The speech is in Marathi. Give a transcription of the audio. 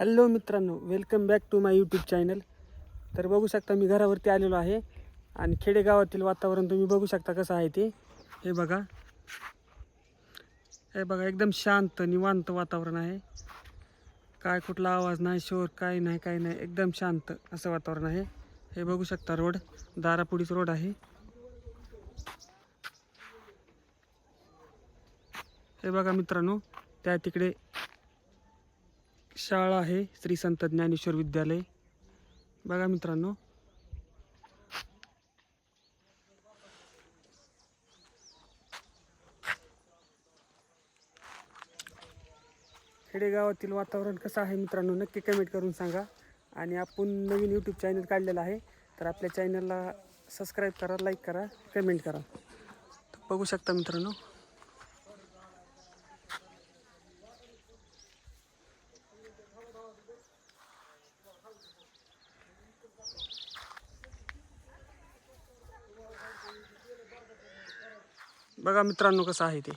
हॅलो मित्रांनो welcome back to my YouTube channel तर बघू शकता मी घरावरती आलेलो आहे आणि खेडेगावातील वातावरण तुम्ही बघू शकता कसं आहे ते. हे बघा. हे बघा एकदम शांत निवांत वातावरण आहे. काय कुठला आवाज नाही शोर काय नाही काय नाही एकदम शांत असं वातावरण आहे. हे बघू शकता रोड दारापुडीच रोड आहे. हे बघा मित्रांनो त्या तिकडे शाळा आहे श्री संत ज्ञानेश्वर विद्यालय. बघा मित्रांनो. खेडेगावातील वातावरण कसं आहे मित्रांनो नक्की कमेंट करून सांगा. आणि आपण नवीन यूट्यूब चॅनल काढलेलं आहे तर आपल्या चॅनलला सबस्क्राईब करा लाईक करा कमेंट करा. तर बघू शकता मित्रांनो. बघा मित्रांनो कसं आहे ते.